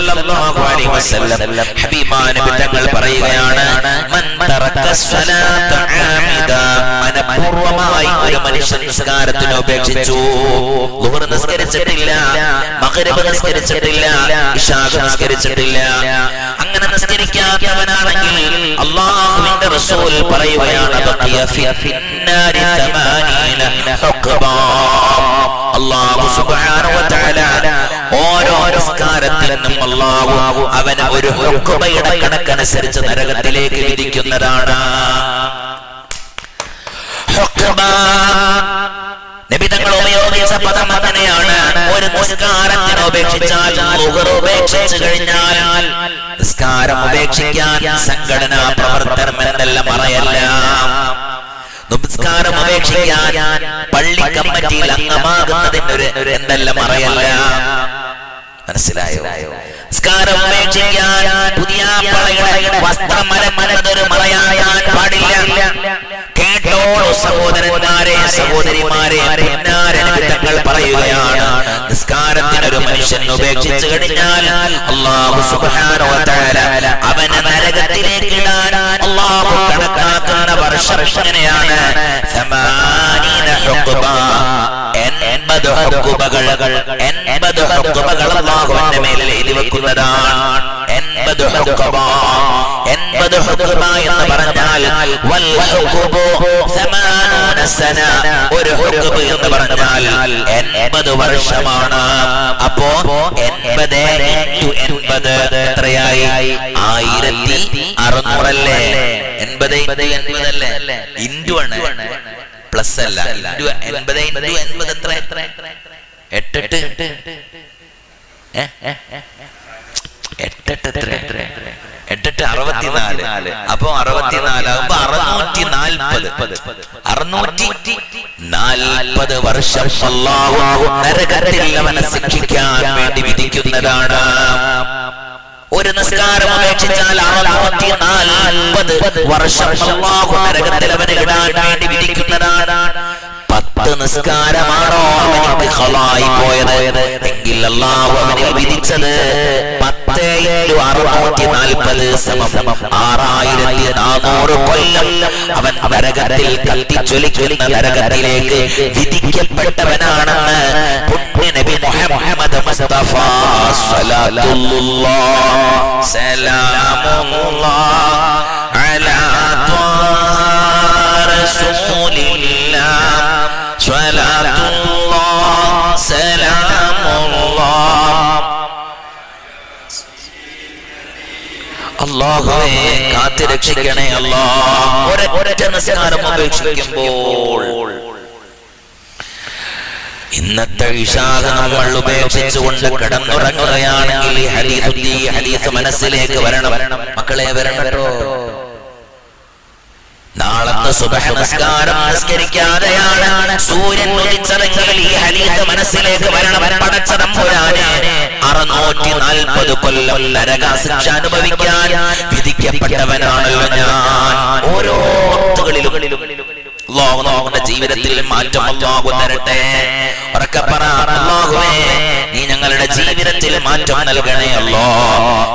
സല്ലല്ലാഹു അലൈഹി വസല്ലം. ഹബീബാൻ നബി തങ്ങൾ പറയുകയാണ് മൻ തറക സ്വലാത ആമിദ. മനപൂർവമായി ഒരു മനുഷ്യൻ നിസ്കാരത്തിന് ഉപേക്ഷിച്ചു. ളുഹർ നിസ്കരിച്ചിട്ടില്ല മഗ്രിബ് നിസ്കരിച്ചിട്ടില്ല ഇശാ നിസ്കരിച്ചിട്ടില്ല. അങ്ങനെ നിസ്കരിക്കാത്തവനാണെങ്കിൽ അള്ളാഹുവിന്റെ റസൂൽ പറയുകയാണ് അള്ളാഹു സുബ്ഹാനഹു വ തആല ഓരോ നിസ്കാരത്തിൽ നിന്നും അള്ളാഹു അവന് ഒരു ഹുക്മയുടെ കണക്കനുസരിച്ച് നരകത്തിലേക്ക് വിധിക്കുന്നതാണ്. നിബിതങ്ങൾ നബി തങ്ങൾ ഉപയോഗിച്ച പദം അങ്ങനെയാണ്. ഒരു നിസ്കാരത്തിന് ഉപേക്ഷിച്ചാൽ ഉപേക്ഷിച്ചു കഴിഞ്ഞാൽ നിസ്കാരം ഉപേക്ഷിക്കാൻ സംഘടനാ പ്രവർത്തനം എന്നെല്ലാം പറയല്ല നമസ്കാരം ഉപേക്ഷിക്കാൻ പള്ളി കമ്മിറ്റിയിൽ അംഗമാകുന്നതിന് ഒരു എന്തെല്ലാം പറയല്ല മനസ്സിലായോ? നിസ്കാരം ഉപേക്ഷിക്കാൻ പുതിയ വസ്ത്രം മരമനതൊരു മറയാൻ പാടില്ല. കേട്ടോളൂ സഹോദരന്മാരെ സഹോദരിമാരെ പിന്നാരങ്ങൾ പറയുകയാണ് നിസ്കാരത്തിന് ഒരു മനുഷ്യൻ ഉപേക്ഷിച്ചു കഴിഞ്ഞാൽ അള്ളാഹു തആല അവനെ നരകത്തിലേക്ക് ഇടാൻ അള്ളാഹു കണക്കാക്കുന്ന വർഷം എങ്ങനെയാണ് എൺപത് ഹുക്കുബകൾ എൺപത് ഹുക്കുബകൾ അള്ളാഹുവിന്റെ മേലിൽ എഴുതി വെക്കുന്നതാണ് എൺപത് ഹുക്കുബ എൺപത് എന്ന് പറഞ്ഞാൽ ഒരു ഹുക്കുബ് എന്ന് പറഞ്ഞാൽ എൺപത് വർഷമാണ്. അപ്പോ എൺപത് എൺപത് എത്രയായി? ആയിരത്തി അറുന്നൂറല്ലേ? എൺപത് എൺപത് എൺപതല്ലേ ഇന്റു ആണ്. പ്ലസ് അല്ല. എൺപത് എൺപത് എത്ര? എട്ടെട്ട്. ഏ? എട്ടെട്ട് എത്ര? എട്ടെട്ട് അറുപത്തിനാല്. അപ്പൊ അറുപത്തിനാലാകുമ്പോ അറുന്നൂറ്റി നാൽപ്പത് അറുന്നൂറ്റി നാൽപ്പത് വർഷം നരകത്തിൽ അവനെ ശിക്ഷിക്കാൻ വേണ്ടി വിധിക്കുന്നതാണ്. ഒരു നിസ്കാരം ഉപേക്ഷിച്ചാൽ അറുന്നൂറ്റി നാൽപ്പത് വർഷം അല്ലാഹു നരകത്തിൽ അവനെ ഇടാൻ വേണ്ടി വിധിക്കുന്നതാണ്. പത്ത് നിസ്കാരമാണോ അവനിക്ക് ഖലായി പോയത്? എങ്കിൽ അല്ലാഹു അവനിൽ വിധിച്ചത് സമം. ആറായിരത്തി നാനൂറ് കൊല്ലം അവൻ നരകത്തിൽ കത്തിച്ചൊലിക്കുന്ന നരകത്തിലേക്ക് വിധിക്കപ്പെട്ടവനാണെന്ന് പുണ്യ നബി മുഹമ്മദ് മുസ്തഫ സ്വലാത്തുല്ലാഹ് സലാമുല്ലാഹ് അലാ ത്വാ റസൂലില്ലാഹ് സ്വലാത്തുല്ലാഹ് സലാമുല്ലാഹ് അള്ളാഹുവേ കാത്തു രക്ഷിക്കണേ അല്ലാ ഒരൊറ്റ നിസ്കാരം അപേക്ഷിക്കുമ്പോൾ ഇന്നത്തെ ഇഷാഹ നമ്മൾ ഉപേക്ഷിച്ചുകൊണ്ട് കിടന്നുറങ്ങുകയാണെങ്കിൽ ഹദീസ് മനസ്സിലേക്ക് വരണം. മക്കളെ വരണം കേട്ടോ നാളത്തെ സുബഹനസ്കാരം നമസ്കരിക്കാതെയാണ് സൂര്യൻ ഉദിച്ചതെങ്കിൽ ഈ ഹലീത മനസ്സിലേക്ക് വരണം പടച്ചതമ്പുരാനെ അറുന്നൂറ്റി നാൽപ്പത് കൊല്ലം നരകാശിക്ഷ അനുഭവിക്കാൻ വിധിക്കപ്പെട്ടവനാണല്ലോ ഞാൻ. ഓരോ ജീവിതത്തിൽ മാറ്റം അല്ലാഹു നീ ഞങ്ങളുടെ ജീവിതത്തിൽ മാറ്റം നൽകണേ അല്ലോ.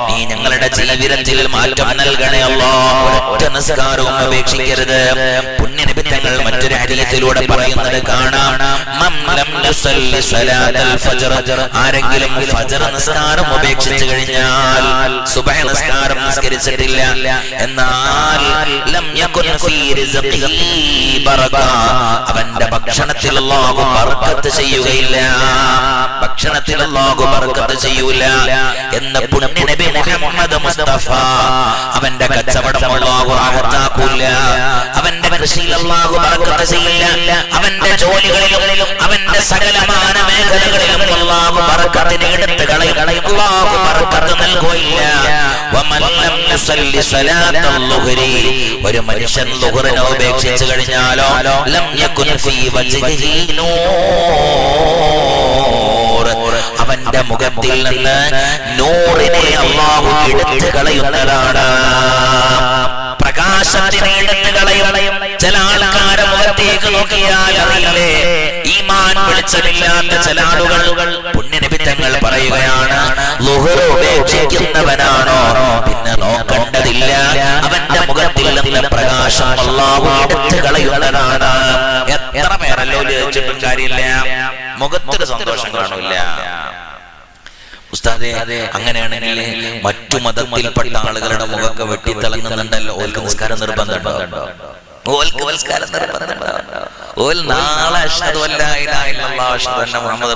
നീ ഞങ്ങളുടെ ജീവിതത്തിൽ മാറ്റം നൽകണേ അല്ലോ. ഒറ്റ നിസ്കാരവും ഉപേക്ഷിക്കരുത് പുണ്യനിബിത്തങ്ങൾ മറ്റൊരു ഹരീതിയിലൂടെ പറയുന്നത് കാണാം. ആരെങ്കിലും ഫജ്ർ നിസ്കാരം ഉപേക്ഷിച്ചു കഴിഞ്ഞാൽ സുബഹ നിസ്കാരം നിസ്കരിച്ചിട്ടില്ല. എന്നാൽ അവന്റെ ഭക്ഷണത്തിൽ അല്ലാഹു ബർക്കത്ത് ചെയ്യുകയില്ല. ഭക്ഷണത്തിൽ ബർക്കത്ത് ചെയ്യൂല എന്ന പുണ്യ നബി മുഹമ്മദ് മുസ്തഫ. അവന്റെ കച്ചവടം റാഹത്താക്കൂല അവന്റെ കൃഷിയിൽ ബർക്കത്ത് ചെയ്യില്ല. അവന്റെ ജോലികളിലും അവന്റെ സകലമാന മേഖലകളിലും ബർക്കത്തിനെ എടുത്ത് കളയും. അല്ലാഹു ബർക്കത്ത് നൽകുകയില്ല. ഒരു മനുഷ്യൻ ളുഹ്റിനെ ഉപേക്ഷിച്ചു കഴിഞ്ഞാലോ ലം യകുൻ ഫീ വജ്ഹിഹി നൂർ. അവന്റെ മുഖത്തിൽ നിന്ന് നൂറിനെ അള്ളാഹു എടുത്തു കളയുന്നതാണ്. പ്രകാശത്തിനെ എടുത്തു കളയും. ചില ആൾക്കാരെ മുഖത്തേക്ക് നോക്കിയാൽ അറിയില്ലേ? ഈമാൻ വെളിച്ചമില്ലാത്ത ചില ആളുകൾ പുണ്യനിമിത്തങ്ങൾ പറയുകയാണ്. ഉപേക്ഷിക്കുന്നവനാണോ? പിന്നെ നോക്കേണ്ടതില്ല. അവന്റെ മുഖത്തിൽ നിന്ന് പ്രകാശം എടുത്തു കളയുന്നതാണ്. എത്ര പേരല്ലോ ചോദിച്ചിട്ടും കാര്യമില്ല. മുഖത്തൊരു സന്തോഷം കാണില്ല ഉസ്താദെ അങ്ങനെയാണെങ്കിൽ മറ്റു മതത്തിൽപ്പെട്ട ആളുകളുടെ മുഖമൊക്കെ വെട്ടിത്തിളങ്ങുന്നുണ്ടല്ലോ. ഓൽക്ക് നിസ്കാരം നിർബന്ധമുണ്ടോ? നാളെ മുഹമ്മദ്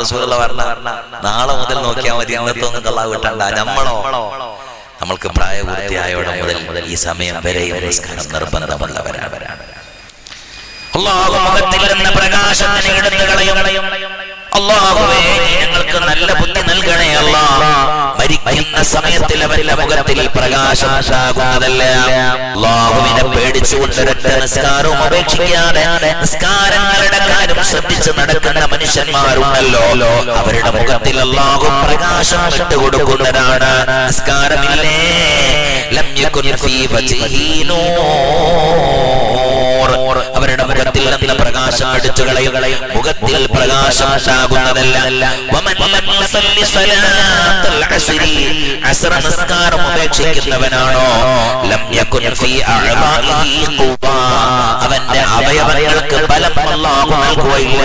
നാളെ മുതൽ നോക്കിയാൽ മതി ഇന്നത്തെ ഒന്നും കള്ളാ വിട്ടണ്ട നമ്മളോ? നമ്മൾക്ക് പ്രായപൂർത്തിയായോടെ മുതൽ ഈ സമയം വരെ പുരസ്കാരം നിർബന്ധമുള്ളവരാണ്. പ്രകാശത്തിന് എടുത്തു കളയും. അള്ളാഹുവേ ഞങ്ങൾക്ക് നല്ല ബുദ്ധി നൽകണേ അല്ലാ മരിക്കുന്ന സമയത്തിൽ അവരുടെ മുഖത്തിൽ പ്രകാശം അള്ളാഹുവിനെ പേടിച്ചുകൊണ്ട് ഒരൊറ്റ നിസ്കാരവും അപേക്ഷിക്കാതെ നിസ്കാരങ്ങളുടെ കാര്യം ശ്രദ്ധിച്ച് നടക്കുന്ന മനുഷ്യന്മാരുണ്ടല്ലോ. അവരുടെ മുഖത്തിൽ അള്ളാഹു പ്രകാശം ഇട്ടുകൊടുക്കുന്നതാണ്. നിസ്കാരമില്ലേ? ലം യകുൻ ഫീ വജ്ഹിഹി നൂർ. അവരുടെ നിന്ന് പ്രകാശം അടിച്ചു കളയും. മുഖത്തിൽ പ്രകാശം ഉണ്ടാകുന്നതല്ല. നിസ്കാരം ഉപേക്ഷിക്കുന്നവനാണോ? അവന്റെ അവയവങ്ങൾക്ക് ബലം അല്ലാഹു നൽകുകയില്ല.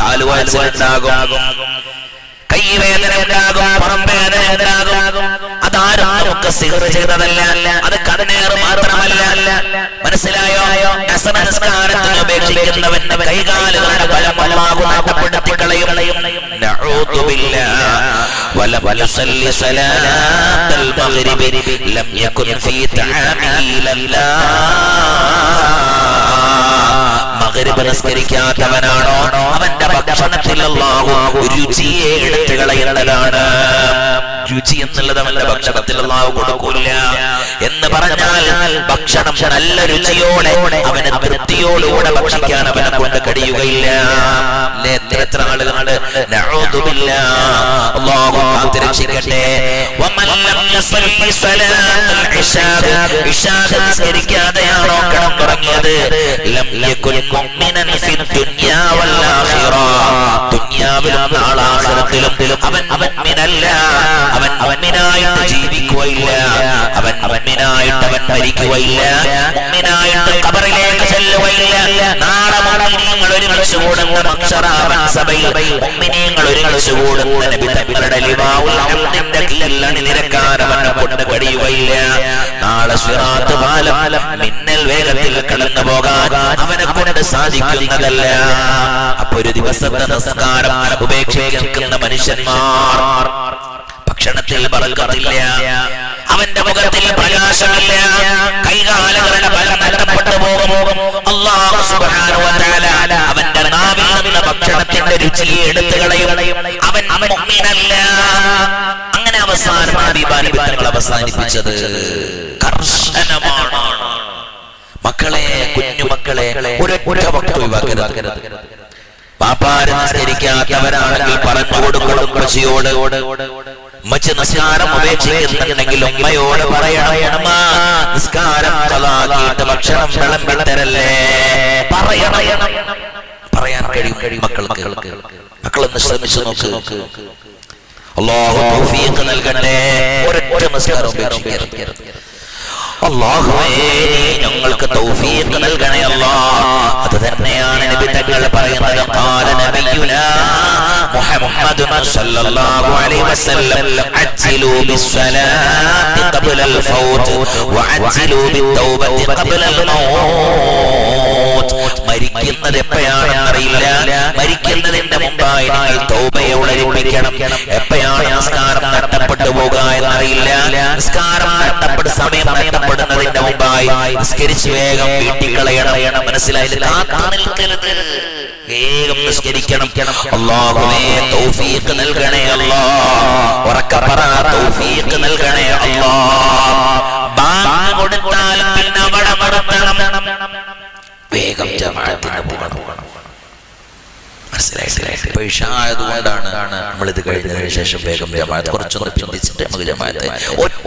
കാലുവാഴ്ചയുണ്ടാകും കൈവേദന ഉണ്ടാകും. പുറം വേദന ഉണ്ടാകും. അതാരും നമുക്ക് സിഹർ ചെയ്തതല്ല അത് കടനേറ് മാത്രമല്ല മനസ്സിലായോ നമസ്കാരത്തിന് ഉപേക്ഷിക്കുന്നവന്റെ കൈകാലുകളുടെ ബലം അല്ലാഹു നഷ്ടപ്പെടുത്തി കളയും നഊദു ബില്ലാഹ് ولم يصلي صلاة المغرب لم يكن في طعامه لله മകരിബ് നിസ്കരിക്കാത്തവനാണോ അവന്റെ ഭക്ഷണത്തിൽ അല്ലാഹു രുചിയെ എടുത്തു കളയുന്നതാണ് രുചി എന്നുള്ളത് അവന്റെ ഭക്ഷണത്തിൽ അള്ളാഹു കൊടുക്കൂല. എന്ന് പറഞ്ഞാൽ ഭക്ഷണം നല്ല രുചിയോടെ അവന് തൃപ്തിയോടുകൂടെ ഭക്ഷിക്കാൻ അവനെ കൊണ്ട് കഴിയുകയില്ല? എത്ര എത്ര കാത്തുരക്ഷിക്കട്ടെ. ലം യസല്ലി തുടങ്ങിയത്. അവൻ മുഅ്മിനല്ല. അവൻ മുഅ്മിനായിട്ട് ജീവിക്കുകയില്ല. അവൻ മുഅ്മിനായിട്ട് അവൻ മരിക്കുകയില്ല. മുഅ്മിനായിട്ട് ഖബറിലേക്ക് ചെല്ലുകയില്ല. നാളെ മുഅ്മിനീങ്ങൾ ഒരുമിച്ച് കൂടുന്ന മക്സറാവൻ സഭയിൽ മുഅ്മിനീങ്ങൾ ഒരുമിച്ച് കൂടുന്ന നബി തങ്ങളുടെ ലിവാഉൽ ഹംദിന്റെ കീഴിൽ അണിനിരക്കാൻ അവനെ കൊണ്ട് കഴിയുകയില്ല നാളെ സിറാത്ത് പാലം മിന്നൽ വേഗത്തിൽ കടന്നു പോകാൻ അവനെ കൊണ്ട് സാധിക്കുന്നതല്ല. അപ്പൊ ഒരു ദിവസത്തെ നമസ്കാരം ഉപേക്ഷിക്കുന്ന മനുഷ്യന്മാർ ഭക്ഷണത്തിൽ പറക്കത്തില്ല. അവന്റെ മുഖത്തിൽ പ്രകാശമില്ല. കൈകാലുകളുടെ ഫലം നഷ്ടപ്പെട്ടു പോകും. അവന്റെ നാവിൽ നിന്ന് ഭക്ഷണത്തിന്റെ രുചി എടുത്തു കളയും. അവൻ മുഅ്മിനല്ല. അങ്ങനെ അവസാനം അവസാനിപ്പിച്ചത് കർശനമാണ്. മക്കളെ പാപ്പാര് നിസ്കരിക്കാത്തവരാണെങ്കിൽ പറഞ്ഞു കൊടുക്കണം ഉമ്മയോട് പറയണം നിസ്കാരം കളാക്കിയിട്ട് പറയാൻ കഴിയും മക്കൾക്ക്. മക്കളൊന്ന് ശ്രമിച്ചു നോക്ക്. അള്ളാഹു നൽകട്ടെ. ഒരൊറ്റ നിസ്കാരം ഉപേക്ഷിക്കരുത്. ഞങ്ങൾക്ക് തൗഫീഖ് നൽകണേ നബി തങ്ങൾ പറയുന്നത്. മുഹമ്മദ് സല്ലല്ലാഹു അലൈഹി വസല്ലം. മരിക്കുന്നത് എപ്പോഴാണെന്നറിയില്ല. മരിക്കുന്നതിന്റെ മുമ്പായി നിങ്ങൾ തൗബയെ ഉണരിപ്പിക്കണം. എപ്പോഴാണ് നിസ്കാരം നഷ്ടപ്പെട്ടു പോകുക എന്നറിയില്ല. നിസ്കാരം നഷ്ടപ്പെട്ട സമയം നഷ്ടപ്പെടുന്നതിന്റെ മുമ്പായി നിസ്കരിച്ച് വേഗം വീട്ടിൽ കളയണം. മനസ്സിലായില്ല വേഗം നിസ്കരിക്കണം. അല്ലാഹുവേ തൗഫീഖ് നൽകണേ അല്ലാ. ഉറക്കെ പറ തൗഫീഖ് നൽകണേ അല്ലാ. ബാങ്ക് കൊടുത്താൽ പിന്നെ അവിടെ മറക്കണം വേഗം ജമാഅത്തിന് പോകണം. മനസ്സിലായിട്ടില്ല ഇപ്പൊ ഇഷ ആയതുകൊണ്ടാണ് നമ്മൾ ഇത് കഴിഞ്ഞതിന് ശേഷം വേഗം ജമാഅത്ത് കുറച്ചൊന്ന് ചിന്തിച്ചിട്ട് നമുക്ക് ജമാഅത്ത്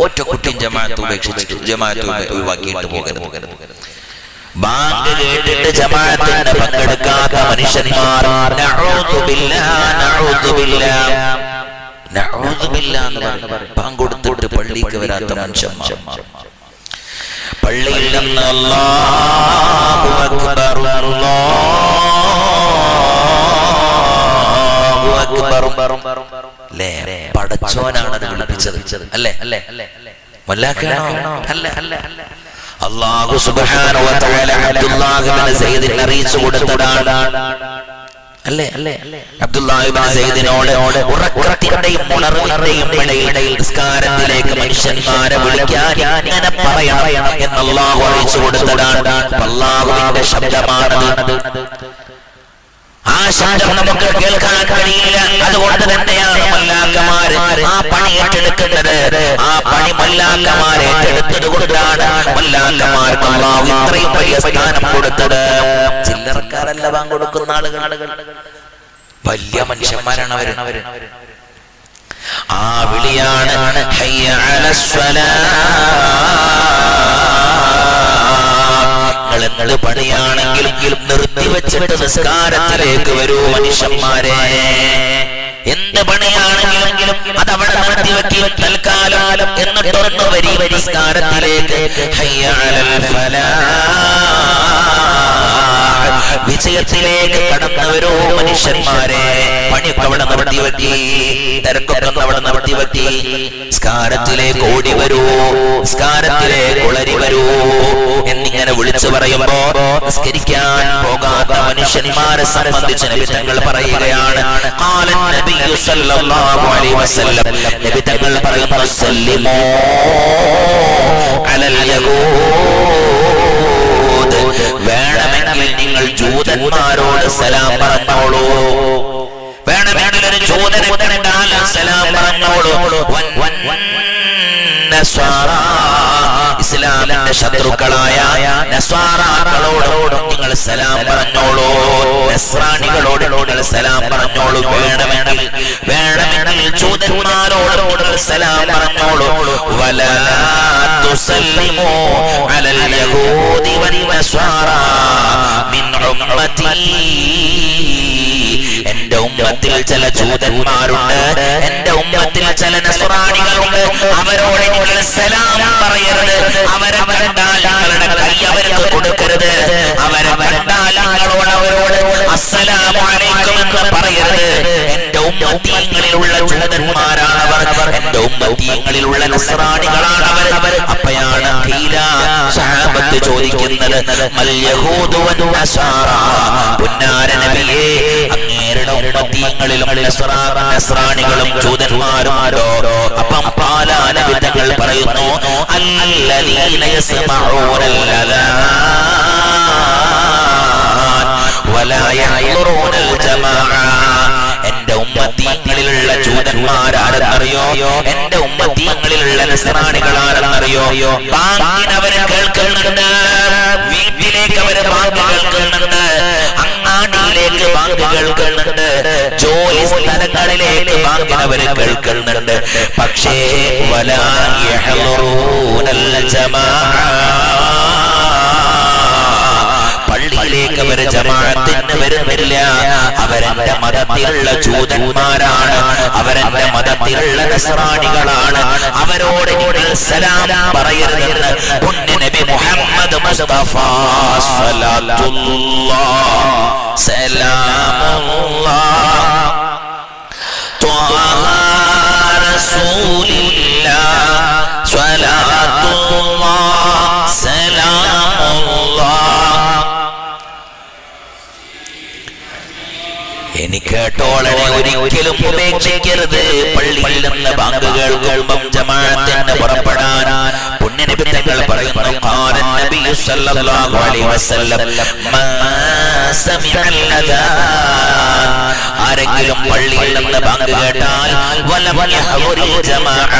ഒറ്റ കുട്ടിയും ജമാഅത്ത് ഉപേക്ഷിച്ചിട്ട് ജമാഅത്ത് ഒഴി- ഒഴിവാക്കിയിട്ട് പോകരുത് ബാങ്ക് കേട്ടിട്ട് ജമാഅത്തിന് പങ്കെടുക്കാത്ത മനുഷ്യന്മാർ നഊദു ബില്ലാ, നഊദു ബില്ലാ. നഊദുബില്ലാ എന്ന് പറയും ബാങ്ക് കൊടുത്തിട്ട് പള്ളിക്ക് വരാത്ത മനുഷ്യന്മാർ പള്ളിയിൽ നിന്ന് അല്ലാഹു അക്ബർ അല്ലാഹു പടച്ചോനാണ് അത് വിളിപ്പിച്ചത്. അല്ലേ? അല്ലേ? വല്ലാക്കാണോ? അല്ല. അല്ല അല്ലാഹു സുബ്ഹാനഹു വ തആല അബ്ദുല്ലാഹ് ഇബ്നു സയ്യിദിനെ അറിയിച്ചു കൊടുത്തതാണ്. അല്ലേ? അല്ലേ? സയ്യിദിനോട് ഉറക്കത്തിന്റെയും ഉണർവിന്റെയും ഇടയിൽ നിസ്കാരത്തിലേക്ക് മനുഷ്യന്മാരെ വിളിക്കാൻ ഇങ്ങനെ പറയണം എന്ന് അള്ളാഹു അറിയിച്ചു കൊടുത്തതാണ്. അള്ളാഹുവിന്റെ ശബ്ദമാണത്. ആ ശബ്ദം നമുക്ക് കേൾക്കാൻ കഴിയില്ല. അതുകൊണ്ട് തന്നെയാണ് മല്ലാക്കമാര് ആ പണി ഏറ്റെടുക്കുന്നത്. ആ പണി മല്ലാക്കമാർ ഏറ്റെടുത്തത് കൊണ്ടാണ് മല്ലാക്കമാർക്ക് അള്ളാഹു ഇത്രയും വലിയ സ്ഥാനം കൊടുത്തത്. ചില്ലറക്കാരല്ല കൊടുക്കുന്ന ആളുകൾ. വലിയ മനുഷ്യന്മാരാണ് അവർ. ആ വിളിയാണ് ഹയ്യ അലസ്വലാ. നിങ്ങൾ എന്ത് നിർത്തിവെച്ചിട്ട് നിസ്കാരത്തിലേക്ക് വരൂ മനുഷ്യന്മാരെ. എന്ത് പണിയാണെങ്കിലും അത് അവിടെ നടത്തി വെക്കി തൽക്കാലം എന്നിട്ടൊന്ന് വരി പരിസ്കാരത്തിലേക്ക്. വിജയത്തിലേക്ക് കടന്നവരോ മനുഷ്യന്മാരെ പണിയൊക്കെ അവിടെ നിർത്തിവെക്കി തിരക്കൊക്കെ അവിടെ നടത്തി വെക്കി സ്കാരത്തിലേക്ക് ഓടി വരൂ സ്കാരത്തിലേക്ക് ഉളരി വരൂ എന്നിങ്ങനെ വിളിച്ചു പറയുമ്പോ നിസ്കരിക്കാൻ പോകാത്ത മനുഷ്യന്മാരെ സംബന്ധിച്ച് നബി തങ്ങൾ പറയുകയാണ് കാലൻ നബിയ്യു സല്ലല്ലാഹു അലൈഹി വസല്ലം നബി തങ്ങൾ പറയുന്നു സല്ലിമോ അലൽ യഹൂദ് വേണമെങ്കിൽ നിങ്ങൾ ജൂതന്മാരോട് സലാം പറഞ്ഞോളൂ വേണമെങ്കിൽ ഒരു ജൂതനെ കണ്ടാൽ സലാം പറഞ്ഞോളൂ വൻ വൻ. ഇസ്ലാമിന്റെ ശത്രുക്കളായ നസ്വാറാക്കളോട് നിങ്ങൾ സലാം പറഞ്ഞോളൂ. നസ്രാണികളോട് നിങ്ങൾ സലാം പറഞ്ഞോളൂ. വേണമെങ്കിൽ വേണമെങ്കിൽ ജൂതന്മാരോട് നിങ്ങൾ സലാം പറഞ്ഞോളൂ. വലാ തുസല്ലിമു അലൽ യഹൂദി വൻ നസ്വാറ എന്റെ ഉമ്മത്തിൽ ചില ജൂതന്മാരുണ്ട്. എന്റെ ഉമ്മത്തിൽ ചില നസുറാണികളുണ്ട് അവരോട് നിങ്ങൾ സലാം പറയരുത്. അവരെ കണ്ടാൽ നിങ്ങളുടെ കൈ അവർക്ക് കൊടുക്കരുത്. അവരെ കണ്ടാൽ നിങ്ങളോട് അവരോട് അസ്സലാമു അലൈക്കും എന്ന് പറയരുത്. എന്റെ ഉമ്മത്തീങ്ങളിലുള്ള ജൂതന്മാരാണ് അവർ എന്റെ ഉമ്മത്തീങ്ങളിലുള്ള നസ്രാണികളാണ് അവർ അപ്പയാണ് സഹാബത്ത് ചോദിക്കുന്നത് മൽ യഹൂദു വൻ നസാറ പുന്നാര നബിയേ അങ്ങേരുടെ ഉമ്മത്തീങ്ങളിലും നസ്രാ- നസ്രാണികളും ജൂതന്മാരും അപ്പം പാലാനബി തങ്ങൾ പറയുന്നു അല്ലദീന യസ്മഊനൽ യഹ്ദുറൂനൽ ജമാഅ. എന്റെ ഉമ്മത്തീങ്ങളിലുള്ള ജൂതന്മാരാണെന്നറിയോ എന്റെ ഉമ്മത്തീങ്ങളിലുള്ള നിസ്രാണികളാണെന്നറിയോ ബാങ്കിന് അവരെ കേൾക്കുന്നുണ്ട്. വീട്ടിലേക്ക് അവരെ ബാങ്ക് കേൾക്കുന്നുണ്ട്. അങ്ങാടിയിലേക്ക് ബാങ്ക് കേൾക്കുന്നുണ്ട്. ജോലി സ്ഥലങ്ങളിലേക്ക് ബാങ്കിന് അവരെ കേൾക്കുന്നുണ്ട്. പക്ഷേ വലാ ജമാ പള്ളിയിലേക്ക് അവർ ജമാഅത്തിന് വരുന്നില്ല അവരെന്റെ മതത്തിലുള്ള ജൂതന്മാരാണ് അവരെന്റെ മതത്തിലുള്ള നസ്രാണികളാണ് അവരോട് നിങ്ങൾ സലാം പറയരുതെന്ന് പുണ്യ നബി മുഹമ്മദ് മുസ്തഫ സ്വലാത്തുല്ലാഹ് സലാമുല്ലാഹ് طه رسول الله صلاة الله കേട്ടോളനെ ഒരിക്കലും ഉപേക്ഷിക്കരുത്. പള്ളിയിൽ നിന്ന് ബാങ്ക് കേൾക്കുമ്പം തങ്ങൾ പറയുന്നു. നബി സല്ലല്ലാഹു അലൈഹി വസല്ലം മാ ആരെങ്കിലും പള്ളിയിൽ നിന്ന് ബാങ്ക് കേട്ടാൽ ജമാഅ.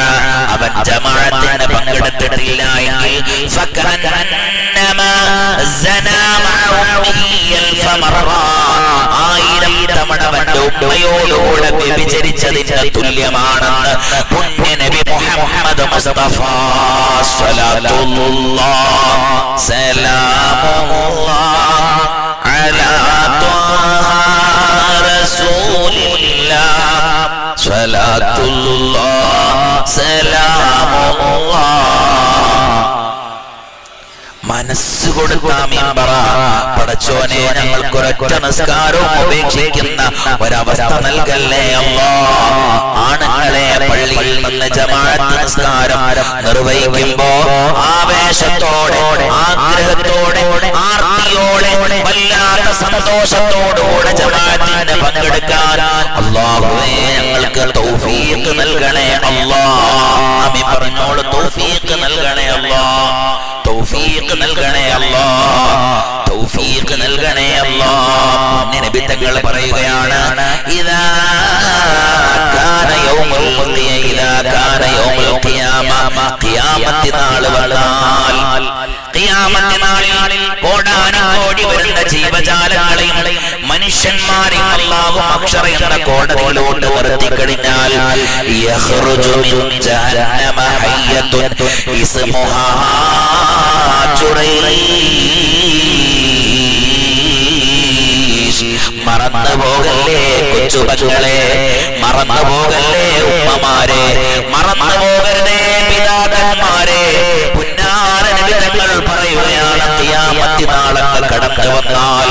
അവൻ ജമാഅത്തിന് പങ്കെടുത്തിട്ടില്ല എങ്കിൽ ആയിരം അവന്റെ ഉമ്മയോടുകൂടെ വ്യഭിചരിച്ചതിന്റെ തുല്യമാണെന്ന് പുണ്യ നബി മുഹമ്മദ് മുസ്തഫ സ്വലാത്തുല്ലാഹ് സലാമുല്ലാഹ് അലാ മനസ്സ് മെമ്പറ പടച്ചോനെ ഞങ്ങൾക്കൊരൊറ്റ നിസ്കാരവും ഉപേക്ഷിക്കുന്ന ഒരവസ്ഥ നൽകല്ലേ അല്ലോ. ആണുങ്ങളെ പള്ളിയിൽ നിന്ന് ജമാഅത്ത് നിസ്കാരം നിർവഹിക്കുമ്പോ ആവേശത്തോടെ ആഗ്രഹത്തോടെ ആർത്തിയോടെ വല്ലാത്ത സന്തോഷത്തോടുകൂടെ ജമാഅത്തിന് പങ്കെടുക്കാൻ അള്ളാഹുവേ ഞങ്ങൾക്ക് തൗഫീഖ് നൽകണേ അല്ലാ. അമ്മി പറഞ്ഞോളൂ തൗഫീഖ് നൽകണേ അല്ലാ. തൗഫീഖ് നൽകണേ അല്ലാ. തൗഫീഖ് നൽകണേ അല്ലാ. നബി തങ്ങൾ പറയുകയാണ് ഇദാ കാന യൗമുൽ ഖിയ ഇദാ കാന യൗമുൽ ഖിയാമ. ഖിയാമത്ത് നാൾ വന്നാൽ നാളിൽ കോടാനുകോടി വരുന്ന ജീവജാലങ്ങളെയും മനുഷ്യന്മാരെയും അല്ലാഹു മഹ്ശറ എന്ന കോടതിയിലോട്ട് നിർത്തിക്കഴിഞ്ഞാൽ മറന്നു പോകല്ലേ കൊച്ചുമക്കളെ മറന്നു പോകല്ലേ ഉമ്മമാരെ? മറന്നു പോകരുതേ പിതാക്കന്മാരെ. പുന്നാരനിതങ്ങൾ പറയുകയാണ് നാളങ്ങൾ കടന്നു വന്നാൽ.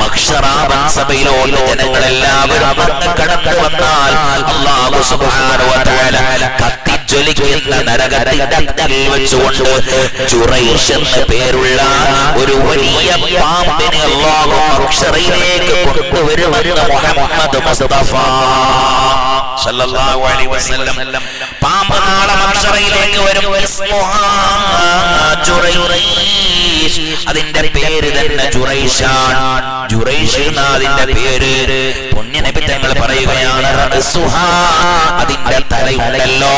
മക്ഷറാവൻ സഭയിലോട്ട് ജനങ്ങളെല്ലാവരും കടന്നു വന്നാൽ അള്ളാഹു സുബ്ഹാനഹു വ തആല കത്തിജ്വലിക്കുന്ന നരകത്തിന്റെ വെച്ചുകൊണ്ട് ജുറൈഷ് എന്ന പേരുള്ള ഒരു വലിയ പാമ്പിനെ അള്ളാഹു മക്ഷറയിലേക്ക് കൊണ്ടുവരുമെന്ന് മുഹമ്മദ് മുസ്തഫ. സല്ലല്ലാഹു അലൈഹി വസല്ലം പാമ്പ് നാളെ മക്ഷറയിലേക്ക് വരും അതിന്റെ പേര് തന്നെ അതിന്റെ പേര്? പുണ്യനബി തങ്ങൾ പറയുകയാണ്. അതിന്റെ തലയുണ്ടല്ലോ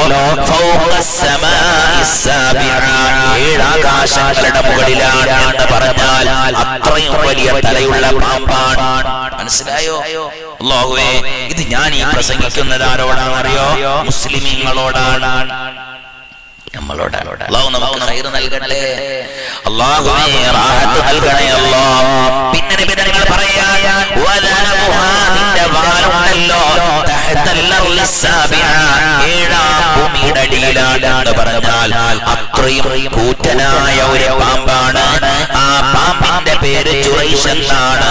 ഏഴാകാശങ്ങളുടെ മുകളിലാണ് എന്ന് പറഞ്ഞാൽ അത്രയും വലിയ തലയുള്ള പാമ്പാണ്. മനസ്സിലായോ? അല്ലാഹുവേ ഇത് ഞാൻ ഈ പ്രസംഗിക്കുന്നത് ആരോടാണ് അറിയോ മുസ്ലിമീങ്ങളോടാണ്. നമ്മളോടാണ്. അള്ളാഹു നമുക്ക് ഖൈർ നൽകട്ടെ. അള്ളാഹുവേ റാഹത്ത് നൽകണേ അല്ലാ പിന്നെ പറയാ വാലുണ്ടല്ലോ. ഏഴാം ഭൂമിയുടെ അടിയിലാണ് എന്ന് പറഞ്ഞാൽ അത്രയും കൂറ്റനായ ഒരു പാമ്പാണ് ആ പാമ്പിന്റെ പേര് ചുറൈഷ് എന്നാണ്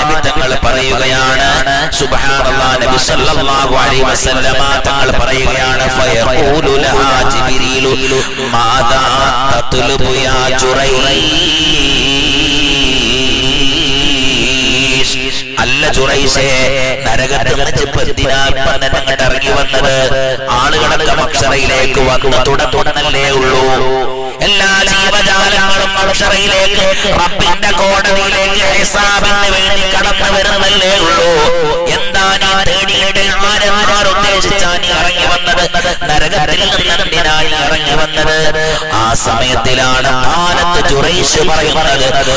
നബി തങ്ങൾ പറയുകയാണ് നബി സല്ലല്ലാഹു അലൈഹി വസല്ലമ തങ്ങൾ പറയുകയാണ് ഫയഖൂലു ലഹാ ജിബ്രീലു മാദാ തത്ലുബു യാ ജുറൈഷ് അല്ല ചുറൈസേ നരകത്തിൽ നിന്ന് പെന്തിനാ ഇപ്പം തന്നെ അങ്ങോട്ട് ഇറങ്ങി വന്നത് ആളുകളൊക്കെ മക്ഷറയിലേക്ക് വന്ന് തുടങ്ങുന്നല്ലേ ഉള്ളൂ. എല്ലാ ജീവജാലങ്ങളും മക്ഷറയിലേക്ക് റബ്ബിന്റെ കോടതിയിലേക്ക് ഹിസാബിന് വേണ്ടി കടന്നു വരുന്നല്ലേ ഉള്ളൂ. എന്താ നീ തേടിയിട്ട് ആരെന്മാർ ഉദ്ദേശിച്ചാ നീ ഇറങ്ങി വന്നത്. നരകത്തിൽ നിന്ന് എന്തിനാ ഇറങ്ങി വന്നത്. ആ സമയത്തിലാണ് കാലത്ത് ജുറൈഷ് പറയുന്നത്.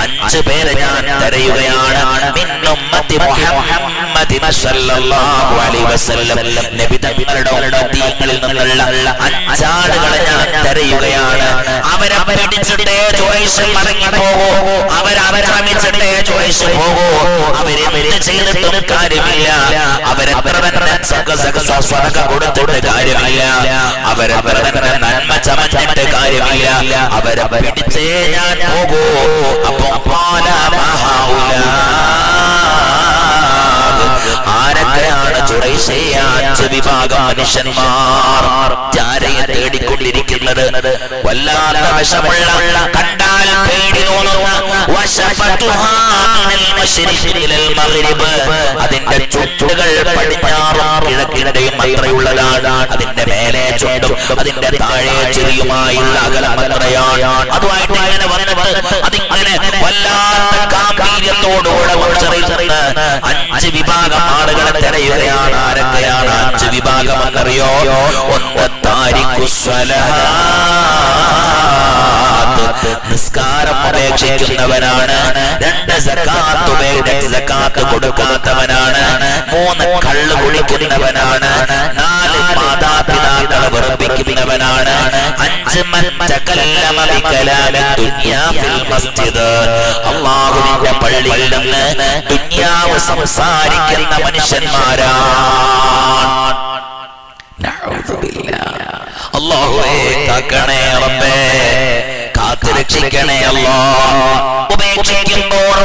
അഞ്ച് പേരെ ഞാൻ തരയുകയാണ്. മിന്നുമ്മത്തി മുഹമ്മദി മസല്ലല്ലാഹു അലൈഹി വസല്ലം. നബി തങ്ങളുടെ ഉമ്മത്തികളിൽ നിന്നുള്ള അഞ്ചാളുകളെ ഞാൻ തരയുകയാണ്. അവരെ പിടിച്ചിട്ടേ ചോയ്സ് മടങ്ങി പോകൂ. അവരെ ആക്രമിച്ചിട്ടേ ജുറൈഷ് പോകൂ. അവരെന്ത് ചെയ്തിട്ടും കാര്യമില്ല. അവരെത്ര തന്നെ സ്വതക കൊടുത്തിട്ട് കാര്യമില്ല. അവരെത്ര തന്നെ നന്മ ചമഞ്ഞിട്ട് കാര്യമില്ല. അവരെ പിടിച്ചേ ഞാൻ പോകൂ. അപ്പൊ ആരൊക്കെയാണ് ചുറൈശേ വിഭാഗം മനുഷ്യന്മാർ? ചാരയെ തേടിക്കൊണ്ടിരിക്കുന്നത് വല്ലാത്ത വിഷമുള്ള കണ്ടാൽ പേടി അതിന്റെ ചുറ്റുകൾ പടിഞ്ഞാറും കിഴക്കിനിടയും അത്രയുള്ളതാണ്. അതിന്റെ മേലെ ചുണ്ടും അതിന്റെ താഴെ ചെറിയുമായുള്ള അകലം അത്രയാണ്. അതുമായിട്ട് ഇങ്ങനെ വന്നത് അതിങ്ങനെ വല്ലാത്ത ഗാംഭീര്യത്തോടുകൂടെ ഉച്ചറിയുന്ന അഞ്ച് വിഭാഗം ആളുകളെ തിരയുകയാണ്. ആരൊക്കെയാണ് അഞ്ച് വിഭാഗം എന്നറിയോ? ഒന്ന് താരിഖുസ്വലാത്ത് നിസ്കാരം ഉപേക്ഷിക്കുന്നവനാണ് രണ്ട് സകാത്ത് ഉപേക്ഷിച്ച് സകാത്ത് കൊടുക്കാത്തവനാണ്. മൂന്ന് കള്ള് കുടിക്കുന്നവനാണ്. നാല് മാതാപിതാക്കളെ വെറുപ്പിക്കുന്നവനാണ്. അഞ്ച് അല്ലാഹുവിന്റെ പള്ളിയിൽ നിന്ന് ദുന്യാവ് സംസാരിക്കുന്ന മനുഷ്യന്മാരാണ്. അല്ലാഹുവേ കാക്കണേ റബ്ബേ. കാത്തു രക്ഷിക്കണേ അല്ലാ ഉപേക്ഷിക്കുമ്പോൾ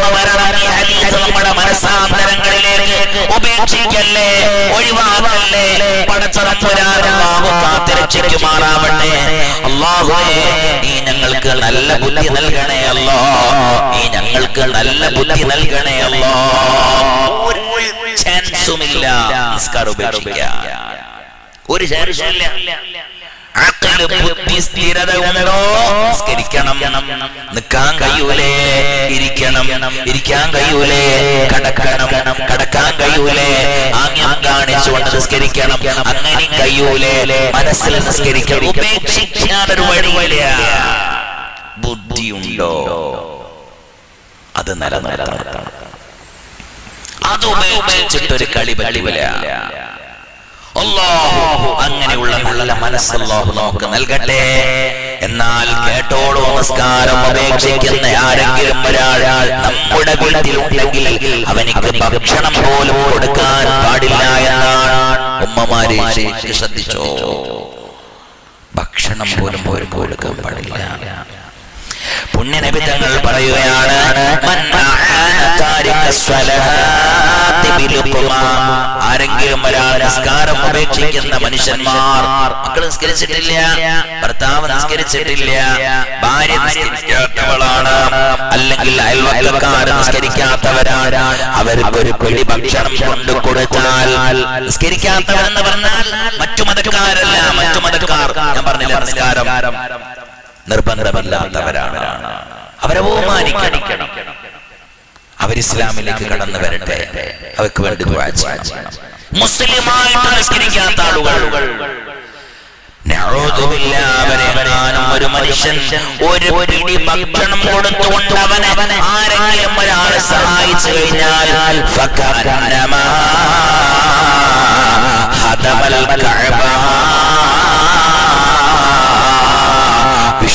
നമ്മുടെ മനസ്സാന്തരങ്ങളിലേക്ക് ഉപേക്ഷിക്കല്ലേ? ഒഴിവാക്കല്ലേ? പടച്ചറപ്പുരാറുള്ളാഹു കാത്തു രക്ഷിക്കുമാറാവട്ടെ അല്ലാഹുവേ നീ ഞങ്ങൾക്ക് നല്ല ബുദ്ധി നൽകണേ അല്ലോ നീ ഞങ്ങൾക്ക് നല്ല ബുദ്ധി നൽകണേ അല്ലോ ചാൻസുമില്ല. നിസ്കാരം ഉപേക്ഷിക്കാം ഒരു ചാൻസുമില്ല. അഖൽ ബുദ്ധി സ്ഥിരത ഉണ്ടോ നിസ്കരിക്കണം. നിൽക്കാൻ കഴിയൂലേ? ഇരിക്കണം. ഇരിക്കാൻ കഴിയൂലേ? കടക്കണം. കടക്കാൻ കഴിയൂലേ? ആംഗ്യം കാണിച്ചുകൊണ്ട് നിസ്കരിക്കണം. അങ്ങനെ കഴിയൂലേ? മനസ്സിൽ നിസ്കരിക്കണം. ഉപേക്ഷിക്കാൻ ഒരു വഴിയില്ല. ബുദ്ധിയുണ്ടോ? അത് നിലനിർത്തണം. അത് ഉപേക്ഷിച്ചിട്ടൊരു കളി പറ്റില്ല. അല്ലാഹു അങ്ങനെയുള്ള നല്ല മനസ്സല്ലാഹു നമുക്ക് നൽകട്ടെ. എന്നാൽ കേട്ടോളൂ നമസ്കാരം അപേക്ഷിക്കുന്ന ആരെങ്കിലും ഒരാൾ നമ്മുടെ വീട്ടിലുണ്ടെങ്കിൽ അവനിക്ക് ഭക്ഷണം പോലും കൊടുക്കാൻ പാടില്ല എന്നാണ് ഉമ്മമാരെ ശ്രദ്ധിച്ചോ? ഭക്ഷണം പോലും അവർക്ക് കൊടുക്കാൻ പാടില്ല. പുണ്യനബിതങ്ങൾ പറയുകയാണ്. ആരെങ്കിലും ഒരാൾ നിസ്കാരം ഉപേക്ഷിക്കുന്ന മനുഷ്യന്മാർ മക്കൾ നിസ്കരിച്ചിട്ടില്ല ഭർത്താവ് നിസ്കരിച്ചിട്ടില്ല ഭാര്യ നിസ്കരിക്കാത്തവളാണ് അല്ലെങ്കിൽ അയൽവക്കക്കാർ നിസ്കരിക്കാത്തവരാണ് അവർക്ക് ഒരു പിടി ഭക്ഷണം കൊണ്ടു കൊടുത്താൽ നിസ്കരിക്കാത്തവരെന്ന് പറഞ്ഞാൽ മറ്റു മതക്കാരല്ല മറ്റു മതക്കാർ ഞാൻ പറഞ്ഞില്ല നിസ്കാരം നിർബന്ധമില്ലാത്തവരാണ്. അവരെ ബഹുമാനിക്കണം. അവർ ഇസ്ലാമിലേക്ക് കടന്നു വരട്ടെ. അവർക്ക് വേണ്ടി മുസ്ലിമായിട്ട് നിസ്കരിക്കാത്ത ആളുകൾ. ഒരു മനുഷ്യൻ ഒരു പിടി ഭക്ഷണം കൊടുത്തുകൊണ്ട് അവനെ ആരെങ്കിലും ഒരാളെ സഹായിച്ചു കഴിഞ്ഞാൽ ഫകഅന്നമാ ഹദമൽ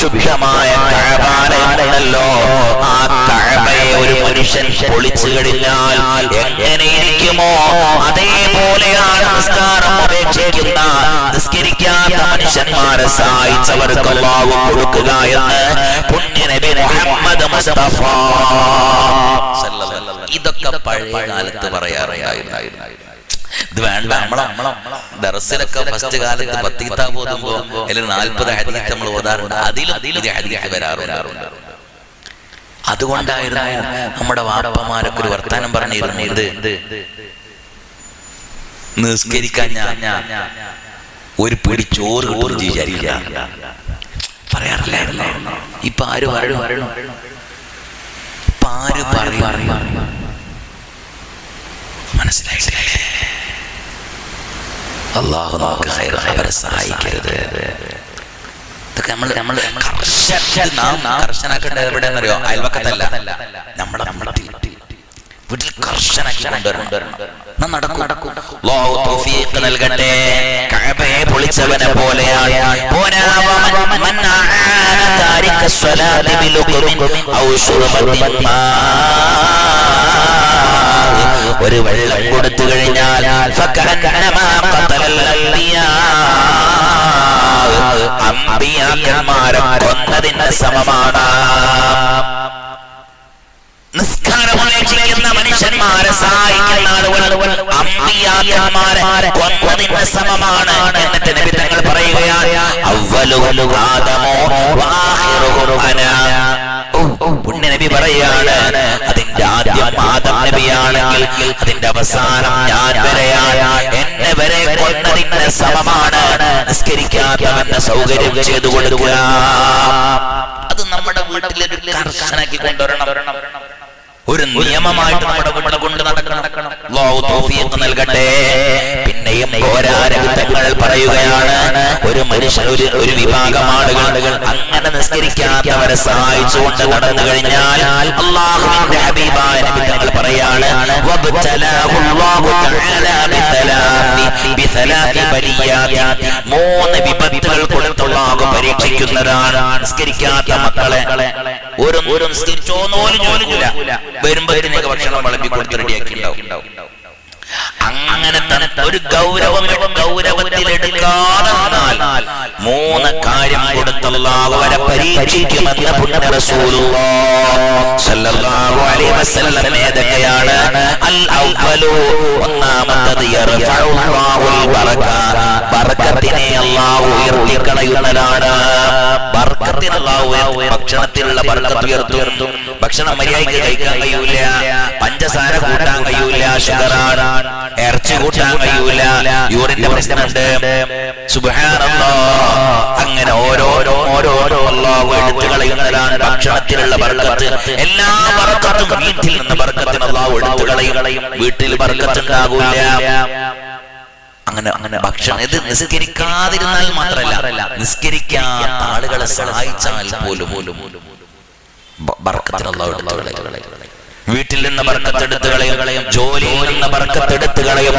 വിശുദ്ധമായ കഴബാലയുണ്ടല്ലോ ആ കഴബയെ ഒരു മനുഷ്യൻ പൊളിച്ചു കഴിഞ്ഞാൽ എങ്ങനെ ഇരിക്കുമോ? അതേപോലെയാണ് നിസ്കാരം അപേക്ഷിക്കുന്ന നിസ്കരിക്കാത്ത മനുഷ്യന്മാരെ സഹായിച്ചവർക്ക് അല്ലാഹു കൊടുക്കുക എന്ന് പുണ്യനബി മുഹമ്മദ് ഇതൊക്കെ പഴയ കാലത്ത് പറയാറുണ്ടായിരുന്നു. ഇത് വേണ്ട ദർസിലൊക്കെ ഫസ്റ്റ് കാലത്ത് പത്ത് കിതാബ് ഓതുമ്പോ അതിൽ നാൽപ്പത് ഹദീസ് നമ്മൾ ഓതാറുണ്ട്. അതിലും അതിലും ഹദീസ് വരാറുണ്ട്. അതുകൊണ്ടായിരുന്നു നമ്മുടെ വാപ്പമാരൊക്കെ ഒരു വർത്താനം പറഞ്ഞിരുന്നു ഇത് നിസ്കരിക്കാൻ ഞാൻ ഒരു പിടി ചോറ് കിട്ടും വിചാരിക്കില്ല പറയാറില്ലായിരുന്നു. ഇപ്പൊ ആര് വരണു ഇപ്പൊ ആര് പറയും മനസ്സിലായിട്ടില്ലേ? അള്ളാഹു നമുക്ക് അവരെ സഹായിക്കരുത്. ഇതൊക്കെ നമ്മൾ നമ്മൾ നാം കർശനാക്കേണ്ടത് എവിടെയെന്നറിയോ അയൽവക്കത്തല്ല. നമ്മുടെ നമ്മുടെ വീട്ടിൽ. കർശനാക്കി കൊണ്ടുവരണം. എന്നാ നടക്കും? നൽകട്ടെ. കഅബയെ പൊളിച്ചവനെ പോലെയാണ്. പോരാ ഒരു വെള്ളം കൊടുത്തു കഴിഞ്ഞാൽ അംബിയാ അംബിയാക്കന്മാരെ സമമാണ്. നിസ്കാരം മനുഷ്യന്മാരെ സഹായിക്കുന്ന ആളുകൾ അമ്പിയാക്കന്മാരെ കൊന്നതിന് സമമാണ് എന്നിട്ട് നബി തങ്ങൾ പറയുകയാണ് അവലു ആദമോ അന. പുണ്യ നബി പറയാണ് അതിന്റെ ആദ്യം ആദം നബിയാണെങ്കിൽ അതിന്റെ അവസാനം ഞാൻ വരെയാണ്. എന്നെ വരെ കൊന്നതിന് സമമാണ് നിസ്കരിക്കാത്തവന്റെ സൗകര്യം ചെയ്തു കൊടുക്കുക. അത് നമ്മുടെ വീട്ടിലൊരു കർശനാക്കി കൊണ്ടുവരണം. ഒരു നിയമമായിട്ട് നമ്മുടെ വീട്ടിൽ കൊണ്ട് നടക്കണം. നൽകട്ടെ. പിന്നെ പിന്നെയും പോരാരവിധങ്ങൾ പറയുകയാണ് ഒരു മനുഷ്യൻ ഒരു ഒരു വിഭാഗം ആളുകൾ അങ്ങനെ നിസ്കരിക്കാത്തവരെ സഹായിച്ചുകൊണ്ട് നടന്നു കഴിഞ്ഞാൽ അള്ളാഹുവിന്റെ ഹബീബായ നബി തങ്ങൾ പറയാണ് മൂന്ന് വിപത്തുകൾ കൊടുത്ത് പരീക്ഷിക്കുന്നതാണ് നിസ്കരിക്കാത്ത മക്കളെ. ഒരു പോലും ചോദിക്കില്ല വരുമ്പോഴത്തേക്ക് ഭക്ഷണം വിളമ്പി കൊടുത്ത് റെഡിയാക്കി ഉണ്ടാവും അങ്ങനെ തന്നെ ഒരു ഗൗരവം വന്നാൽ മൂന്ന് കാര്യം കൊടുത്തല്ലാഹു പരീക്ഷിക്കുമെന്ന് സല്ലല്ലാഹു അലൈഹി വസല്ലം ഏതൊക്കെയാണ്? അൽ ഒന്നാമത്തത് യർഫഉല്ലാഹുൽ ബറക. ബർക്കത്തിനെ അല്ലാഹു അല്ലാഹു ബർക്കത്ത് ഭക്ഷണം മര്യാദയ്ക്ക് കഴിക്കാൻ കഴിയൂല. പഞ്ചസാര കൂട്ടാൻ കഴിയൂല ഷുഗറാണ് ഇറച്ചി കൂട്ടാൻ കഴിയൂല. യൂറിന്റെ പ്രശ്നമുണ്ട്. സുബ്ഹാനല്ലാ. അങ്ങനെ ഓരോരോ ഓരോരോ അല്ലാഹു എടുത്തു കളയുന്നതാണ് ഭക്ഷണത്തിലുള്ള ബർക്കത്ത്. എല്ലാ ബർക്കത്തും വീട്ടിൽ നിന്ന് ബർക്കത്തിന് അല്ലാഹു എടുത്തു കളയും. വീട്ടിൽ ബർക്കത്ത് ഉണ്ടാകൂല. അങ്ങനെ അങ്ങനെ ഭക്ഷണം ഇത് നിസ്കരിക്കാതിരുന്നാൽ മാത്രമല്ല. നിസ്കരിക്കാത്ത ആളുകളെ സഹായിച്ചാൽ പോലും പോലും. വീട്ടിൽ നിന്ന് ബർക്കത്തെടുത്ത് കളയും ജോലിയിൽ നിന്ന് ബർക്കത്തെടുത്ത് കളയും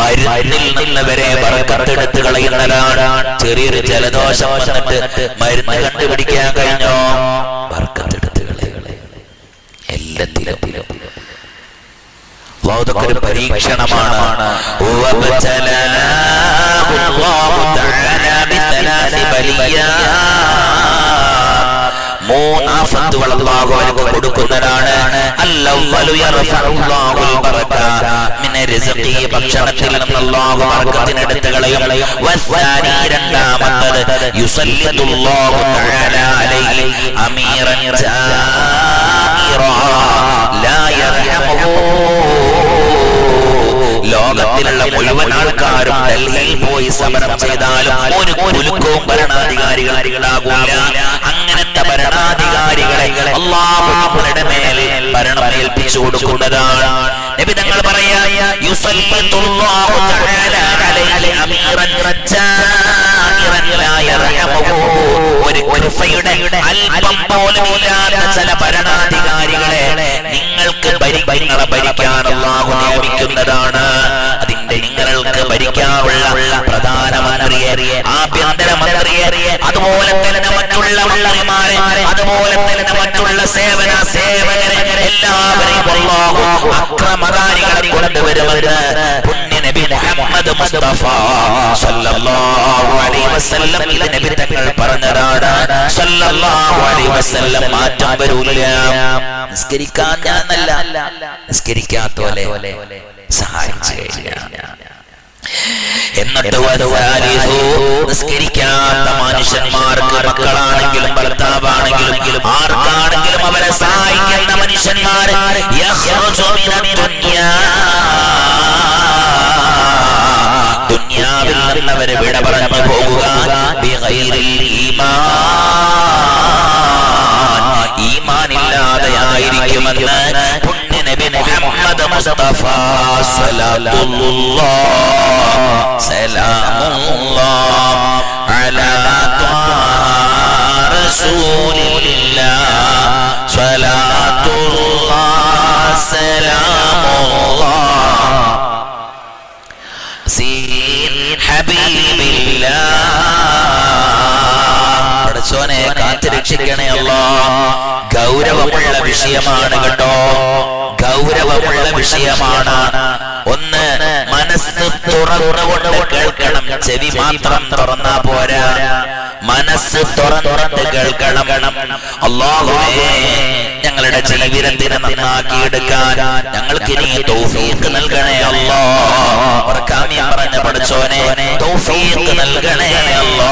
മരുന്നിൽ നിന്ന് വരെ ബർക്കത്തെടുത്ത് കളയുന്നതാണ് ചെറിയൊരു ജലദോഷം വന്നിട്ട് മരുന്ന് കണ്ടുപിടിക്കാൻ കഴിഞ്ഞോ? ബർക്കത്തെടുത്ത് കളയും എല്ലാത്തിലും. അതൊക്കെ ഒരു പരീക്ഷണമാണ്. വബ്തലാഹു മൂന്നാഫത്തുകൾ അല്ലാഹു അവർക്ക് കൊടുക്കുന്നതാണ് ഭക്ഷണത്തിൽ നിന്ന് കളയും രണ്ടാമത്തത് തആല അലൈഹി അമീറൻ ജാഇറാ ലാ യർഹമുഹു. ലോകത്തിലുള്ള മുഴുവൻ ആൾക്കാരും ഡൽഹിയിൽ പോയി സമരം ചെയ്താലും ഒരു കുലുക്കവും അങ്ങനത്തെ ഭരണാധികാരികളെ അള്ളാഹുടെ മേൽ ഭരണം ഏൽപ്പിച്ചു കൊടുക്കുന്നതാണ്. നബി തങ്ങൾ പറയാ യുസൽഫത്തുല്ലാഹു തആല അലൈഹി അമീറൻ ജാഇറൻ ലാ യർഹമുഹു. പോലും ഇല്ലാത്ത ഭരണാധികാരികളെ നിങ്ങൾക്ക് നിങ്ങൾക്ക് ഭരിക്കാനുള്ള പ്രധാനമന്ത്രിയെ ആഭ്യന്തര മന്ത്രിയെ അതുപോലെ തന്നെ മറ്റുള്ള മന്ത്രിമാരെ അതുപോലെ തന്നെ മറ്റുള്ള സേവന സേവകരെ എല്ലാവരെയും അക്രമകാരികളെ കൊണ്ടുവരുമെന്ന് നബി മുഹമ്മദ് മുസ്തഫ സല്ലല്ലാഹു അലൈഹി വസല്ലം നബി തങ്ങൾ സല്ലല്ലാഹു അലൈഹി വസല്ലം മാറ്റം നിസ്കരിക്കാൻ ഞാനല്ല. സഹായിച്ചു കഴിഞ്ഞാൽ എന്നിട്ട് നിസ്കരിക്കാത്ത മനുഷ്യന്മാർക്ക് മക്കളാണെങ്കിലും ഭർത്താവാണെങ്കിലും ആർക്കാണെങ്കിലും അവരെ സഹായിക്കുന്ന മനുഷ്യന്മാർ ദുന്യാവിൽ മിനദ്ദുനിയാ. ദുനിയാവിൽ നിന്ന് അവരെ വിട പറഞ്ഞു പോകുക ബിഗൈറിൽ മുഹമ്മദ് മുസ്തഫ സ്വലാത്തുല്ലാഹ് സലാമുല്ലാഹ് അലാ ത്വാഹ റസൂലില്ലാഹ് സ്വലാത്തുല്ലാഹ് സലാമുല്ലാഹ് സീൻ ഹബീബില്ലാഹ് പടച്ചോനെ കാത്തു രക്ഷിക്കണേ അല്ലാ. ഗൗരവമുള്ള വിഷയമാണ് കേട്ടോ. ഗൗരവമുള്ള വിഷയമാണ്. ഒന്ന് മനസ്സ് തുറന്നുകൊണ്ട് കേൾക്കണം. ചെവി മാത്രം തുറന്നാ പോരാ. മനസ്സ് തുറന്നിട്ട് കേൾക്കണം. അള്ളാഹുവേ ഞങ്ങളുടെ ജീവിതത്തിനെ നന്നാക്കിയെടുക്കാൻ ഞങ്ങൾക്ക് ഇനി തൗഫീഖ് നൽകണേ അല്ലോ. പറഞ്ഞ പഠിച്ചോനെ തൗഫീഖ് നൽകണേ അല്ലാ.